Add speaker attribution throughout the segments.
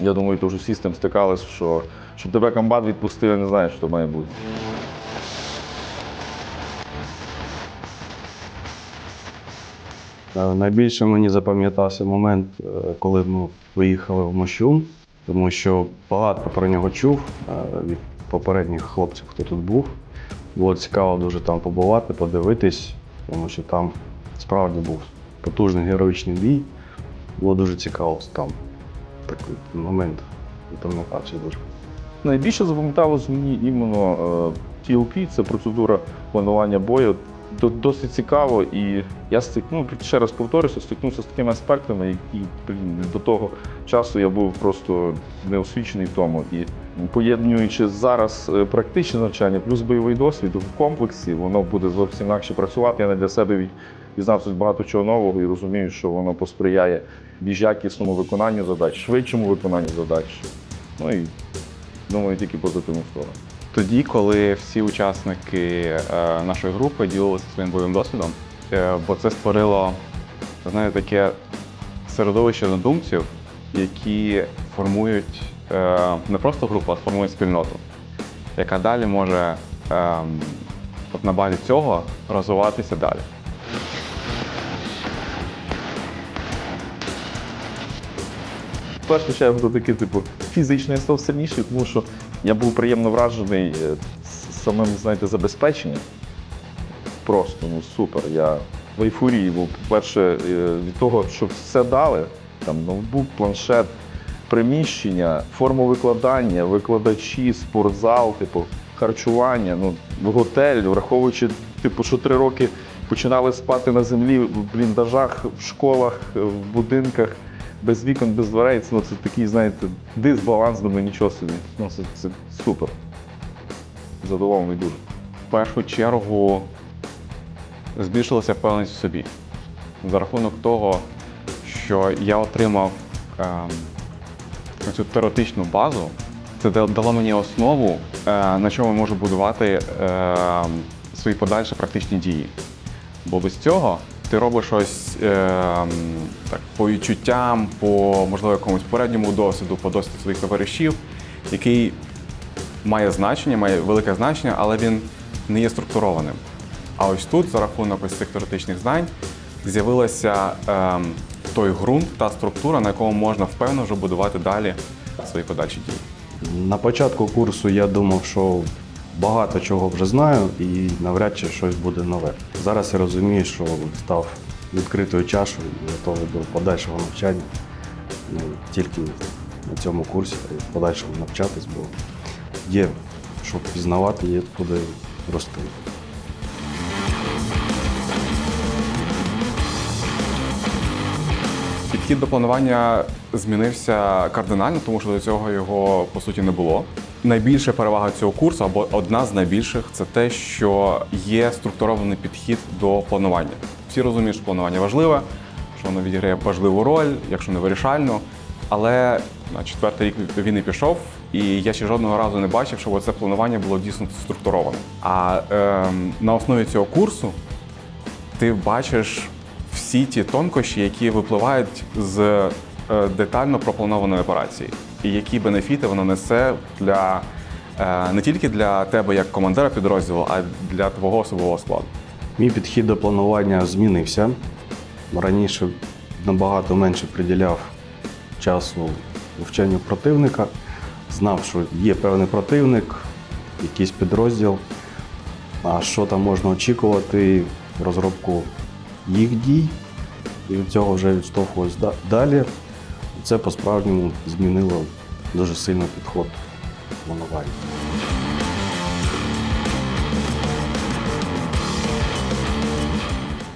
Speaker 1: Я думаю, то вже всі з тим стикались, що щоб тебе комбат відпустив, не знаю, що має бути.
Speaker 2: Е, Найбільше мені запам'ятався момент, е, коли ми виїхали в Мощун, тому що багато про нього чув е, від попередніх хлопців, хто тут був. Було цікаво дуже там побувати, подивитись, тому що там справді був потужний героїчний бій. Було дуже цікаво там. Такий момент запам'ятався дуже.
Speaker 1: Найбільше запам'яталось мені іменно е, TLP, це процедура планування бою. Досить цікаво, і я стик, ну, ще раз повторюся, стикнувся з такими аспектами, які до того часу я був просто неосвічений в тому. І поєднуючи зараз е, практичне навчання плюс бойовий досвід в комплексі, воно буде зовсім інакше працювати. Я не для себе дізнався багато чого нового і розумію, що воно посприяє більш якісному виконанню задач, швидшому виконанню задач. Ну і думаю, тільки позитивну сторону.
Speaker 3: Тоді, коли всі учасники е, нашої групи ділилися своїм бойовим досвідом, е, бо це створило знаєте, таке середовище однодумців, які формують е, не просто групу, а формують спільноту, яка далі може е, от на базі цього розвиватися далі.
Speaker 1: В першу чергу це такий, типу, фізично я став сильніший, тому що я був приємно вражений е, самим, знаєте, забезпеченням. Просто ну супер. Я в ейфорії був. По-перше, е, від того, що все дали, там ноутбук, планшет, приміщення, форму викладання, викладачі, спортзал, типу, харчування, ну, готель, враховуючи, типу, що три роки починали спати на землі в бліндажах, в школах, в будинках без вікон, без дверей. Ну, це такий, знаєте, дисбаланс, думаю, нічого собі. Ну, це, це супер. Задоволений дуже.
Speaker 3: В першу чергу збільшилася впевненість в собі за рахунок того, що я отримав ем, цю теоретичну базу. Це дало мені основу, е, на чому я можу будувати ем, свої подальші практичні дії. Бо без цього ти робиш щось ем, так, по відчуттям, по можливо якомусь передньому досвіду, по досвіду своїх товаришів, який має значення, має велике значення, але він не є структурованим. А ось тут, за рахунок ось цих теоретичних знань, з'явилася ем, той ґрунт, та структура, на якому можна впевнено вже будувати далі свої подальші дії.
Speaker 2: На початку курсу я думав, що багато чого вже знаю і навряд чи щось буде нове. Зараз я розумію, що став відкритою чашою і готовий до подальшого навчання. Не тільки на цьому курсі, в подальшому навчатись, бо є що пізнавати, є куди рости.
Speaker 3: Підхід до планування змінився кардинально, тому що до цього його по суті не було. Найбільша перевага цього курсу, або одна з найбільших, це те, що є структурований підхід до планування. Всі розуміють, що планування важливе, що воно відіграє важливу роль, якщо не вирішальну. Але на четвертий рік війни пішов, і я ще жодного разу не бачив, щоб це планування було дійсно структуроване. А ем, на основі цього курсу ти бачиш всі ті тонкощі, які випливають з е, детально пропланованої операції, і які бенефіти воно несе для е, не тільки для тебе як командира підрозділу, а для твого особового складу.
Speaker 2: Мій підхід до планування змінився. Раніше набагато менше приділяв часу вивченню противника. Знав, що є певний противник, якийсь підрозділ, а що там можна очікувати, розробку їх дій. І від цього вже відштовхуюсь далі. Це по-справжньому змінило дуже сильно підход планування.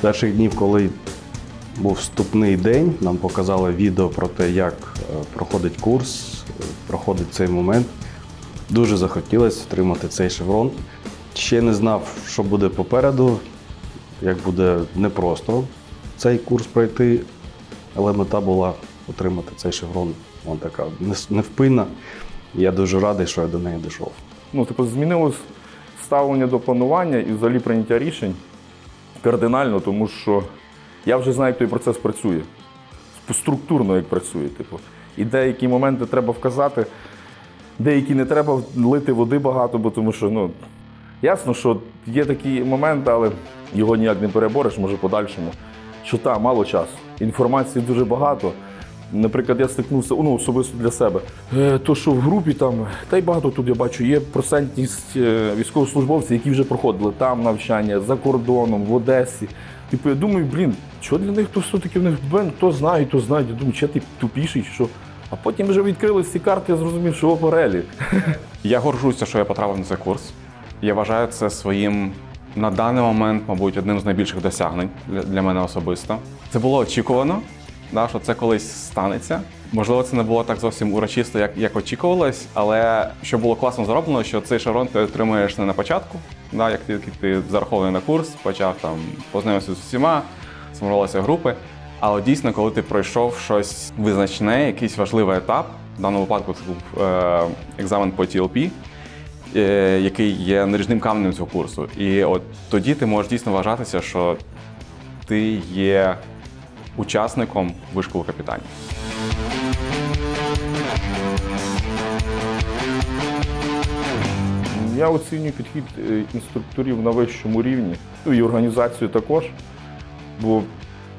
Speaker 2: Перших днів, коли був вступний день, нам показали відео про те, як е, проходить курс, проходить цей момент. Дуже захотілося отримати цей шеврон. Ще не знав, що буде попереду, як буде непросто цей курс пройти, але мета була отримати цей шеврон. Вона така невпинна. Я дуже радий, що я до неї дійшов.
Speaker 1: Ну, типу, змінилось ставлення до планування і взагалі прийняття рішень кардинально, тому що я вже знаю, як той процес працює. Структурно як працює. Типу. І деякі моменти треба вказати, деякі не треба лити води багато, бо тому що ну, ясно, що є такі моменти, але його ніяк не перебореш, може подальшому. Що та, мало часу. Інформації дуже багато. Наприклад, я стикнувся ну, особисто для себе. Е, то, що в групі там, та й багато тут я бачу, є процентність е, військовослужбовців, які вже проходили там навчання, за кордоном, в Одесі. Типу, я думаю, блін, що для них то все-таки в них бен, то знає, то знає. Я думаю, чи ти тупіший, що. А потім вже відкрились ці карти, я зрозумів, що опорелі.
Speaker 3: Я горжуся, що я потрапив на цей курс. Я вважаю це своїм на даний момент, мабуть, одним з найбільших досягнень для мене особисто. Це було очікувано, да, що це колись станеться. Можливо, це не було так зовсім урочисто, як, як очікувалось, але що було класно зроблено, що цей шарон ти отримуєш не на початку, да, як тільки ти зарахований на курс, почав там познайомитися з усіма, сформувалися групи. Але дійсно, коли ти пройшов щось визначне, якийсь важливий етап, в даному випадку це був е, екзамен по TLP, е, який є наріжним каменем цього курсу. І от тоді ти можеш дійсно вважатися, що ти є учасником вишколу капітанів.
Speaker 1: Я оцінюю підхід е, інструкторів на вищому рівні, ну і організацію також. Бо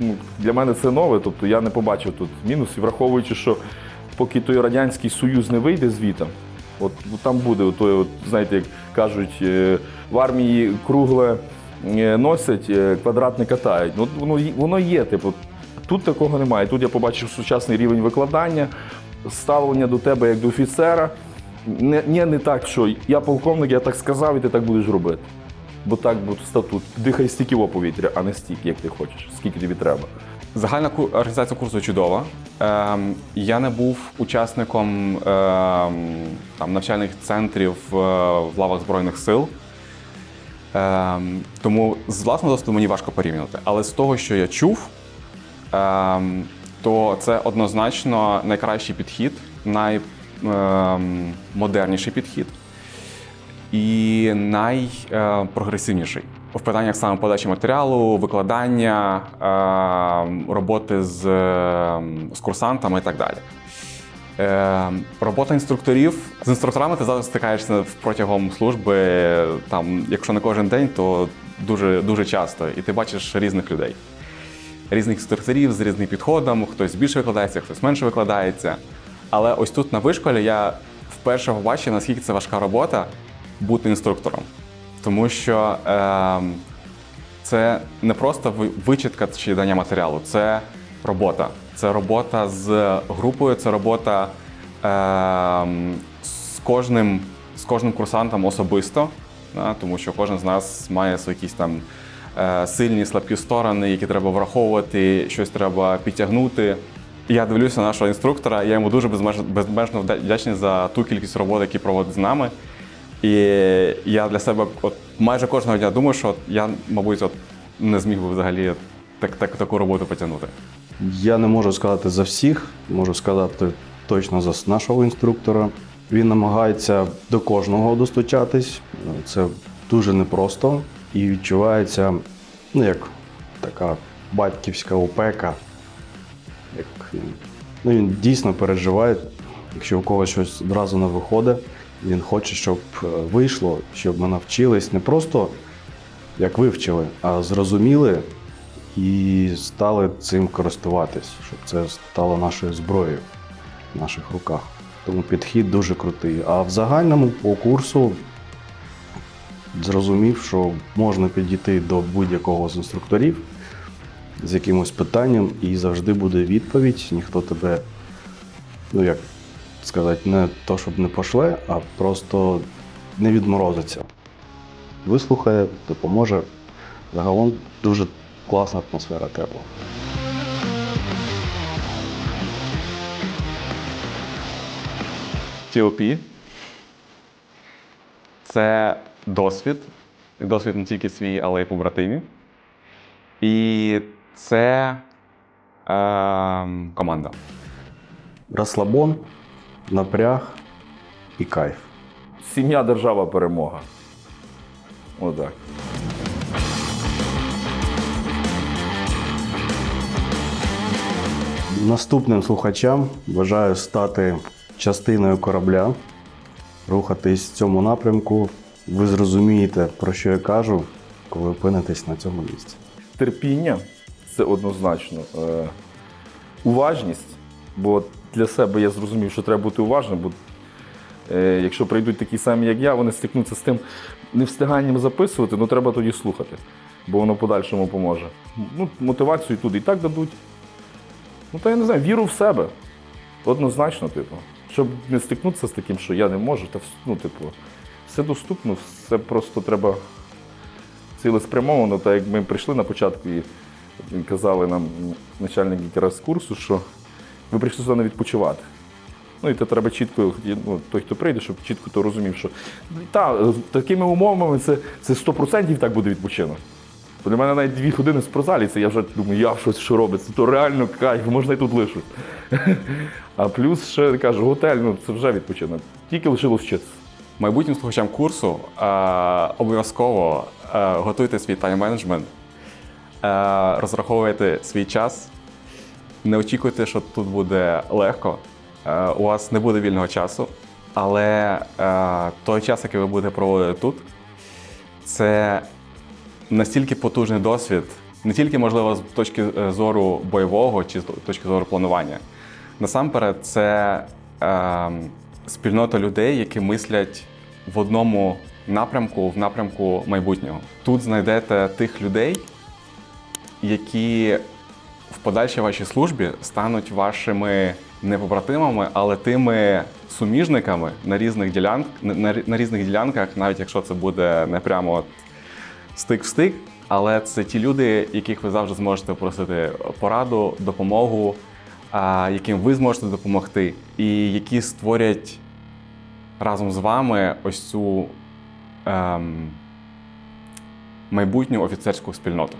Speaker 1: ну, для мене це нове, тобто я не побачив тут мінусів, враховуючи, що поки той Радянський Союз не вийде звідти, от ну, там буде, той, от, знаєте, як кажуть, е, в армії кругле е, носять, квадратне катають. Ну, воно, воно є, типу. Тут такого немає. Тут я побачив сучасний рівень викладання, ставлення до тебе як до офіцера. Не, не, не так, що я полковник, я так сказав, і ти так будеш робити. Бо так буде статут. Дихай стільки повітря, а не стільки, як ти хочеш, скільки тобі треба.
Speaker 3: Загальна організація курсу чудова. Ем, я не був учасником ем, там, навчальних центрів е, в лавах Збройних сил. Ем, тому з власного досвіду мені важко порівнювати. Але з того, що я чув, то це однозначно найкращий підхід, наймодерніший підхід і найпрогресивніший в питаннях саме подачі матеріалу, викладання, е, роботи з, е, з курсантами і так далі. Е, робота інструкторів з інструкторами ти завжди стикаєшся протягом служби. Там, якщо не кожен день, то дуже дуже часто, і ти бачиш різних людей, різних інструкторів з різним підходом. Хтось більше викладається, хтось менше викладається. Але ось тут на вишколі я вперше побачив, наскільки це важка робота бути інструктором. Тому що е, це не просто ви- вичитка чи дання матеріалу, це робота. Це робота з групою, це робота е, з, кожним, з кожним курсантом особисто, да, тому що кожен з нас має якісь там сильні, слабкі сторони, які треба враховувати, щось треба підтягнути. Я дивлюся на нашого інструктора, я йому дуже безмеж- безмежно вдячний за ту кількість роботи, які проводить з нами. І я для себе от майже кожного дня думаю, що я, мабуть, от не зміг би взагалі так, так, таку роботу потягнути.
Speaker 2: Я не можу сказати за всіх, можу сказати точно за нашого інструктора. Він намагається до кожного достучатись. Це дуже непросто і відчувається, ну як така батьківська опека. Як, ну, він дійсно переживає, якщо у когось щось одразу не виходить. Він хоче, щоб е, вийшло, щоб ми навчились не просто як вивчили, а зрозуміли і стали цим користуватись, щоб це стало нашою зброєю в наших руках. Тому підхід дуже крутий. А в загальному по курсу зрозумів, що можна підійти до будь-якого з інструкторів з якимось питанням, і завжди буде відповідь. Ніхто тебе, ну як сказати, не то, щоб не пошле, а просто не відморозиться. Вислухає, допоможе. Загалом дуже класна атмосфера тепла.
Speaker 3: TOP – це досвід. Досвід не тільки свій, але й побратимів. І це е, команда.
Speaker 2: Розслабон, напряг і кайф.
Speaker 1: Сім'я, держава, перемога. Отак.
Speaker 2: Наступним слухачам бажаю стати частиною корабля, рухатись в цьому напрямку. Ви зрозумієте, про що я кажу, коли опинитесь на цьому місці.
Speaker 1: терпіння це однозначно. Е, уважність, бо для себе я зрозумів, що треба бути уважним, бо е, якщо прийдуть такі самі, як я, вони стикнуться з тим невстиганням записувати, ну треба тоді слухати, бо воно подальшому поможе. Ну, мотивацію туди і так дадуть. Ну, та я не знаю, віру в себе. Однозначно, типу. Щоб не стикнутися з таким, що я не можу, та ну, типу, все доступно, все просто треба цілеспрямовано, так як ми прийшли на початку і казали нам начальник якраз курсу, що ви прийшли сюди не відпочивати. Ну і це треба чітко, ну, той, хто прийде, щоб чітко то розумів, що та, такими умовами це, це 100% так буде відпочинок. Бо Для мене навіть дві години в спортзалі, це я вже думаю, я щось що робиться, то реально кайф, можна і тут лишусь. А плюс ще кажу, готель, ну це вже відпочинок. Тільки лишилось вчитися.
Speaker 3: Майбутнім слухачам курсу е, обов'язково е, готуйте свій тайм-менеджмент, е, розраховуйте свій час. Не очікуйте, що тут буде легко. Е, у вас не буде вільного часу, але е, той час, який ви будете проводити тут, це настільки потужний досвід, не тільки можливо з точки е, зору бойового чи з точки зору планування. Насамперед, це е, спільнота людей, які мислять в одному напрямку, в напрямку майбутнього. Тут знайдете тих людей, які в подальшій вашій службі стануть вашими не побратимами, але тими суміжниками на різних ділянках, на, різних ділянках, навіть якщо це буде не прямо стик в стик, але це ті люди, яких ви завжди зможете просити пораду, допомогу, яким ви зможете допомогти, і які створять разом з вами ось цю ем, майбутню офіцерську спільноту.